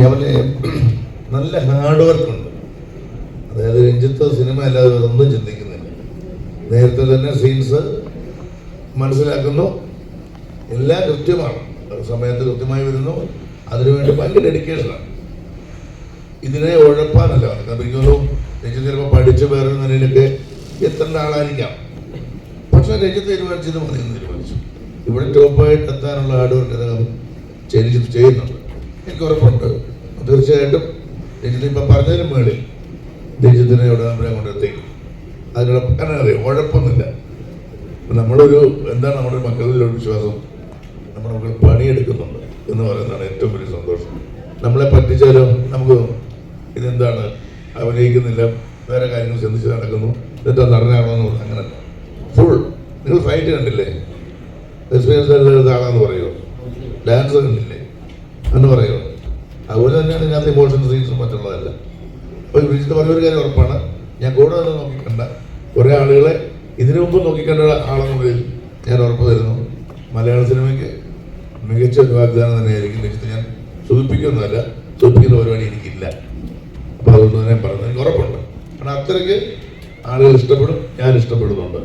അവന് നല്ല hard work ഉണ്ട്. അതായത് രഞ്ജിത്ത് സിനിമ അല്ലാതെ ഒന്നും ചിന്തിക്കുന്നില്ല. നേരത്തെ തന്നെ സീൻസ് മനസ്സിലാക്കുന്നു. എല്ലാം കൃത്യമാണ്. സമയത്ത് കൃത്യമായി വരുന്നു. അതിനുവേണ്ടി ഭയങ്കര ഡെഡിക്കേഷനാണ് ഇതിനെ ഉഴപ്പാനല്ല. കാരണം എനിക്ക് രഞ്ജിത്ത് ചിലപ്പോൾ പഠിച്ച് വേറെ നിലയിലൊക്കെ എത്തേണ്ട ആളായിരിക്കാം പക്ഷെ രഞ്ജിത്ത് തീരുമാനിച്ചത് മതി തീരുമാനിച്ചു. ഇവിടെ ടോപ്പായിട്ട് എത്താനുള്ള ഹാർഡ് വർക്ക് അദ്ദേഹം എനിക്ക് ഉറപ്പുണ്ട് തീർച്ചയായിട്ടും രഞ്ജിത്ത് ഇപ്പം പറഞ്ഞതിന് മേളിൽ രഞ്ജിത്തിനെ ഇവിടെ നമ്മളെ കൊണ്ടെത്തിക്കും അതിനുള്ള കാരണം അറിയാം? ഉഴപ്പൊന്നുമില്ല നമ്മളൊരു എന്താണ് നമ്മുടെ മക്കളിലൊരു വിശ്വാസം? നമ്മുടെ മക്കൾ പണിയെടുക്കുന്നുണ്ട് എന്ന് പറയുന്നതാണ് ഏറ്റവും വലിയ സന്തോഷം. നമ്മളെ പറ്റിച്ചാലും നമുക്ക് ഇതെന്താണ്? അഭിനയിക്കുന്നില്ല വേറെ കാര്യങ്ങൾ ചിന്തിച്ച് നടക്കുന്നു. എന്നിട്ട് നടനാകണമെന്ന് അങ്ങനെ. ഫുൾ നിങ്ങൾ ഫൈറ്റ് കണ്ടില്ലേ? എക്സ്പീരിയൻസ് ആളാന്ന് പറയുമോ ഡാൻസ് കണ്ടില്ലേ? എന്ന് പറയുമോ അതുപോലെ തന്നെയാണ് ഇതിനകത്ത് ഇമോഷൻ സീൻസും മറ്റുള്ളതല്ല. അപ്പോൾ വിളിച്ചിട്ട് പറഞ്ഞ ഒരു കാര്യം ഉറപ്പാണ്. ഞാൻ കൂടെ തന്നെ നോക്കിക്കണ്ട. കുറേ ആളുകളെ ഇതിനു മുമ്പ് നോക്കിക്കണ്ട ആളെന്നുള്ളതിൽ ഞാൻ ഉറപ്പ് തരുന്നു. മലയാള സിനിമയ്ക്ക് മികച്ച ഒരു വാഗ്ദാനം തന്നെയായിരിക്കും. നിശ്ചിത ഞാൻ സൂചിപ്പിക്കുന്നതല്ല സൂചിപ്പിക്കുന്ന പരിപാടി എനിക്കില്ല. അപ്പോൾ അതുകൊണ്ട് തന്നെ പറഞ്ഞു എനിക്ക് ഉറപ്പുണ്ട്. കാരണം അത്രയ്ക്ക് ആളുകൾ ഇഷ്ടപ്പെടും ഞാൻ ഇഷ്ടപ്പെടുന്നുണ്ട്.